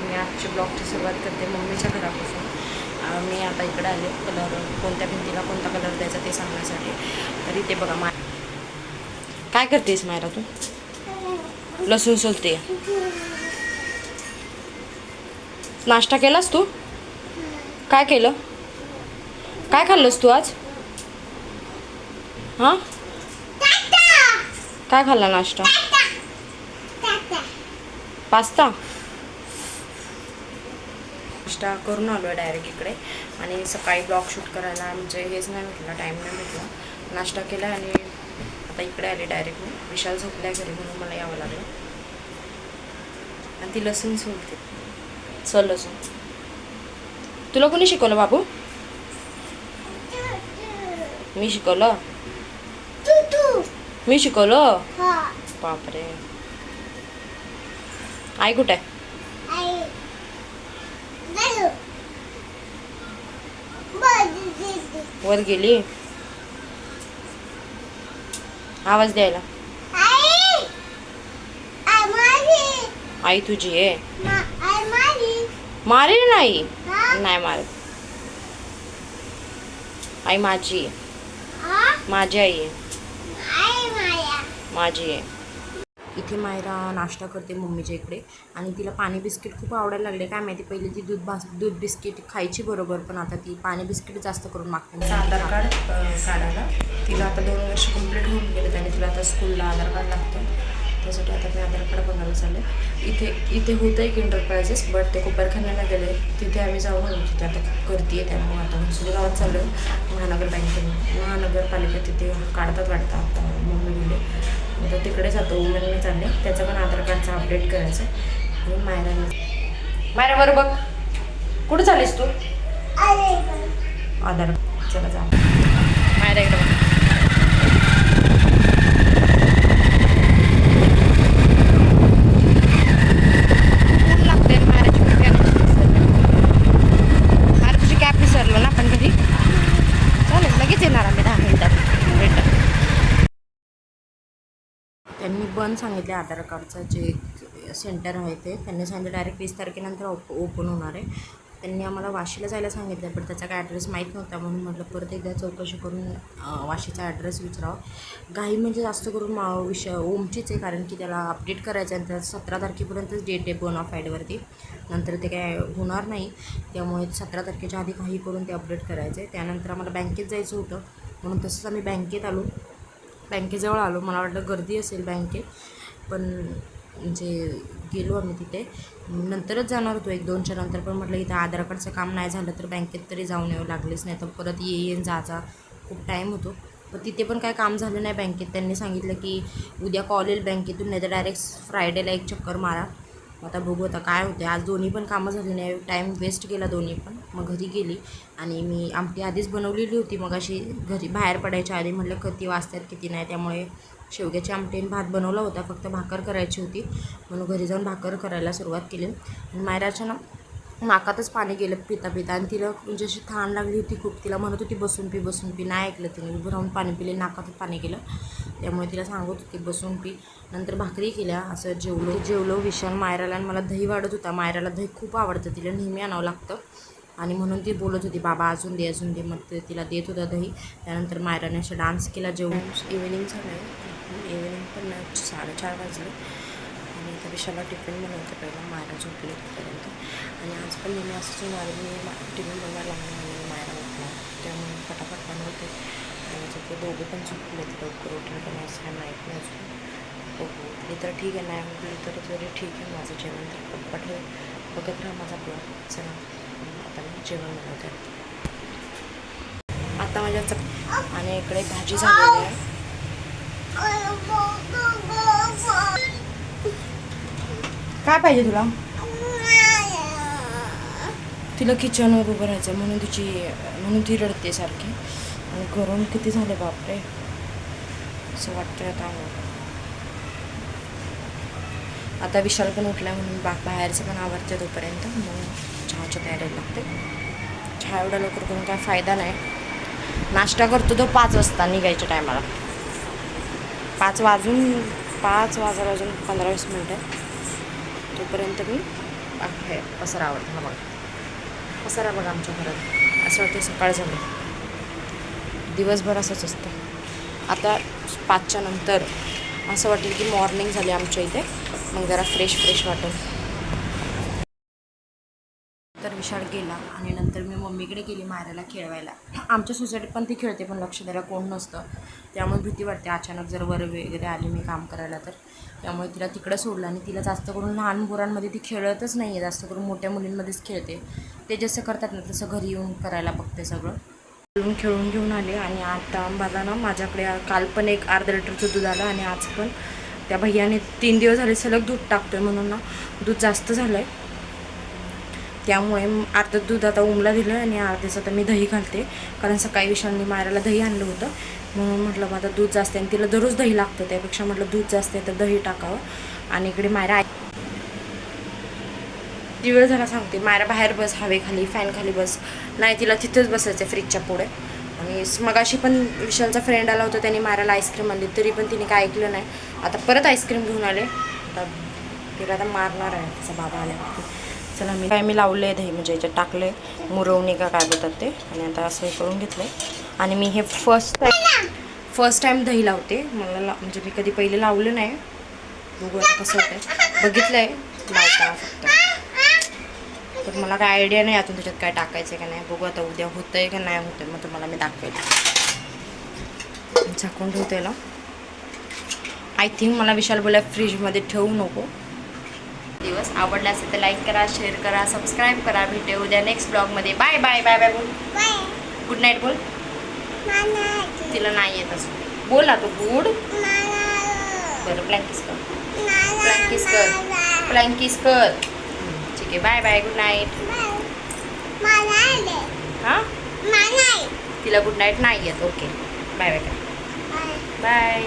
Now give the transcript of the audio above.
मी आजच्या ब्लॉगची सुरुवात करते मम्मीच्या घरापासून. मी आता इकडे आले. कलर कोणत्या भिंतीला कोणता कलर द्यायचा ते सांगण्यासाठी. तर इथे बघा मा काय करतेस मायरा तू? लसूण सोलते. नाश्ता केलास तू? काय केलं? काय खाल्लंस तू आज? हां? काय खाल्ला नाश्ता? पास्ता? नाश्ता करून आलो आहे डायरेक्ट इकडे. आणि सकाळी ब्लॉग शूट करायला म्हणजे हेच नाही भेटलं टाईम नाही भेटला नाश्ता केला आणि आता इकडे आले डायरेक्ट मी. विशाल झोपल्या घरी म्हणून मला यावं लागलं. आणि ती लसूण सोलते. चल लसूण. तुला कोणी शिकवलं बाबू? मी शिकवलं? मी शिकवलं? बापरे. आई कुठे आहे वर गेली. आवाज द्यायला. आई तुझी आहे. मारेल नाही? नाही मारत. आई माझी आहे. माझी आई आहे. माझी आहे. इथे मायरा नाश्ता करते मम्मीच्या इकडे. आणि तिला पाणी बिस्किट खूप आवडायला लागले. काय माहिती पहिले ती दूध भास दूध बिस्किट खायची बरोबर पण आता ती पाणी बिस्किट जास्त करून मागते. आधार कार्ड काढायला. तिला आता दोन वर्ष कंप्लीट होऊन गेले त्याने तिला आता स्कूलला आधार कार्ड लागतं त्यासाठी आता मी आधार कार्ड बघायला चालले. इथे इथे होतं एक एंटरप्राइजेस बट ते कोपरखान्याला गेले. तिथे आम्ही जाऊन आलो तिथे आता करते त्यामुळे आता हंसुली गावात चाललो आहे महानगर बँकेने महानगरपालिका तिथे काढतात वाटतं आता. मम्मी गेले आता तिकडे जातो मी चालले. त्याचं पण आधार कार्डचं अपडेट करायचं म्हणून मायराने मायरा बरं बघ. कुठं चालीस तू? आधार चला जा मायरा इकडे बघ ऊन लागते मायराची कुठे मायरा तुझी कॅप विसरलो ना आपण घरी चालेल लगेच येणार आम्ही दहा मिनिटात रिटर्न पण सांगितले आधार कार्डचं जे सेंटर आहे ते. त्यांनी सांगितलं डायरेक्ट वीस तारखेनंतर ओप ओपन होणार आहे. त्यांनी आम्हाला वाशीला जायला सांगितलं पण त्याचा काय ॲड्रेस माहीत नव्हता म्हणून म्हटलं परत एकदा चौकशी करून वाशीचा ॲड्रेस विचारावा. घाई म्हणजे जास्त करून मा विषय ओमचीच आहे कारण की त्याला अपडेट करायचं आहे. आणि सतरा तारखेपर्यंतच डेट आहे ॲडवरती नंतर ते काय होणार नाही. त्यामुळे सतरा तारखेच्या आधी काही करून ते अपडेट करायचं आहे त्यानंतर आम्हाला बँकेत जायचं होतं. म्हणून तसंच आम्ही बँकेत आलो. बँकेजवळ आलो. मला वाटलं गर्दी असेल बँकेत. पण म्हणजे गेलो आम्ही तिथे. नंतरच जाणार होतो एक दोनच्या नंतर. पण म्हटलं इथं आधार कार्डचं काम नाही झालं तर बँकेत तरी जाऊन यावं लागलेच. नाही तर परत ये येईन जा जा. खूप टाईम होतो. पण तिथे पण काय काम झालं नाही बँकेत. त्यांनी सांगितलं की उद्या कॉल येईल बँकेतून नाही तर डायरेक्ट फ्रायडेला एक चक्कर मारा. आता बघू आता काय होते आज दोन्ही पण कामं झाली नाही. टाईम वेस्ट केला दोन्ही पण. मग घरी गेली आणि मी आमटी आधीच बनवलेली होती. मग अशी घरी बाहेर पडायच्या आधी म्हटलं किती वाजतात किती नाही. त्यामुळे शेवग्याची आमटी भात बनवला होता. फक्त भाकर करायची होती. म्हणून घरी जाऊन भाकर करायला सुरुवात केली. आणि मायराच्या ना नाकातच पाणी गेलं पिता पिता आणि तिला म्हणजे अशी थाण लागली होती खूप. तिला म्हणत होती बसून पी बसून पी. नाही ऐकलं तिने. उभं राहून पाणी पिले नाकातच पाणी गेलं. त्यामुळे तिला सांगत होती बसून पी. नंतर भाकरी केल्या असं जेवलो. जेवलो विशाल मायराला आणि मला दही वाढत होता. मायराला दही खूप आवडतं. तिला नेहमी आणावं लागतं. आणि म्हणून ती बोलत होती बाबा अजून दे अजून दे. मग ते तिला देत होता दही. त्यानंतर मायराने असं डान्स केला जेवण इव्हिनिंग झालं आहे इव्हिनिंग पण साडेचार वाजले. आता विशाला टिफिन बनवते पहिला मायरा झोपली आणि आज पण नेहमी असंच होणार मी टिफिन बनवायला लागणार आणि मायरा उठला त्यामुळे फटाफट बनवते. आणि जर ते दोघं पण झोपले तर लवकर उठून पण असं माहीत नाही बघू. उठली तर ठीक आहे नाही उठली तर जरी ठीक आहे. माझं जेवण तर पटपट बघत राहा माझा ब्लॉग. चला आता मी जेवण बनवते आता माझ्या आणि इकडे भाजी झालेली आहे. काय पाहिजे तुला? तिला किचनवर उभं राहायचं म्हणून तिची म्हणून ती रडते सारखी. आणि गरम किती झाले बापरे. असं वाटतंय आता आता विशाल पण उठला म्हणून बा बाहेरचं पण आवडते तोपर्यंत. मग चहाच्या तयारीला लागते. चहा एवढा लवकर करून काय फायदा नाही. नाश्ता करतो तो पाच वाजता निघायच्या टायमाला पाच वाजून पाच वाजायला अजून पंधरा वीस मिनटं. तोपर्यंत मी आहे पसारा आवडतो. हा बघा. पसारा बघा आमच्या घरात. असं वाटतं सकाळ झालं. दिवसभर असंच असतं. आता पाचच्या नंतर असं वाटेल की मॉर्निंग झाली आमच्या इथे. मग जरा फ्रेश फ्रेश वाटेल. तर गेला आणि नंतर मी मम्मीकडे गेली मारायला खेळवायला. आमच्या सोसायटीत पण ती खेळते पण लक्ष द्यायला कोण नसतं. त्यामुळे भीती वाटते. अचानक जर वर वगैरे आली मी काम करायला तर. त्यामुळे तिला तिकडं सोडलं आणि तिला जास्त करून लहान मुलांमध्ये ती खेळतच नाही आहे जास्त करून मोठ्या मुलींमध्येच खेळते. ते जसं करतात ना तसं घरी येऊन करायला बघते सगळं. खेळून खेळून घेऊन आले आणि आता मला ना माझ्याकडे काल पण एक अर्धा लिटरचं दूध आलं आणि आज पण त्या भैयाने तीन दिवस झाले सलग दूध टाकतोय म्हणून ना दूध जास्त झालं आहे त्यामुळे अर्धं दूध आता उमला दिलं आणि अर्धेच आता मी दही घालते. कारण सकाळी विषाणूने मारायला दही आणलं होतं. म्हणून म्हटलं मग आता दूध जास्त आहे आणि तिला दररोज दही लागतं. त्यापेक्षा म्हटलं दूध जास्त आहे तर दही टाकावं. आणि इकडे मायरा किती वेळ झाला सांगते. मायरा बाहेर बस हवेखाली फॅन खाली बस. नाही तिला तिथंच बसायचं फ्रीजच्या पुढे. आणि मगाशी पण विशालचा फ्रेंड आला होता. त्याने मायराला आईस्क्रीम आणली. तरी पण तिने काय ऐकलं नाही. आता परत आईस्क्रीम घेऊन आले. आता तिला आता मारणार आहे. तिचा बाबा आल्यावरती. चला मी काय मी लावलं आहे दही म्हणजे याच्यात टाकलं आहे मुरवणी का काय बोलतात ते. आणि आता असं हे करून घेतलं आहे आणि मी हे फर्स्ट टाईम फर्स्ट टाईम दही लावते. मला ला म्हणजे मी कधी पहिले लावलं नाही. बघू आता कसं होतं बघितलं आहे लावताना फक्त. तर मला काय आयडिया नाही अजून त्याच्यात काय टाकायचं का नाही. बघू आता उद्या होतं आहे का नाही होतं आहे मग तुम्हाला मी दाखवेल. झाकून ठेवते ना. आय थिंक मला विशाल बोला फ्रीजमध्ये ठेवू नको. दिवस आवडला असेल तर लाईक करा शेअर करा सबस्क्राईब करा. भेटू उद्या नेक्स्ट ब्लॉगमध्ये बाय बाय बाय बाय बोल. गुड नाईट बोल. तिला नाही येत असं. बोल ना तू गुड बरं प्लँकिस कर. प्लँकिस कर. प्लँकिस कर. ठीक आहे बाय बाय गुड नाईट हां? तिला गुड नाईट नाही येत. Okay bye bye bye.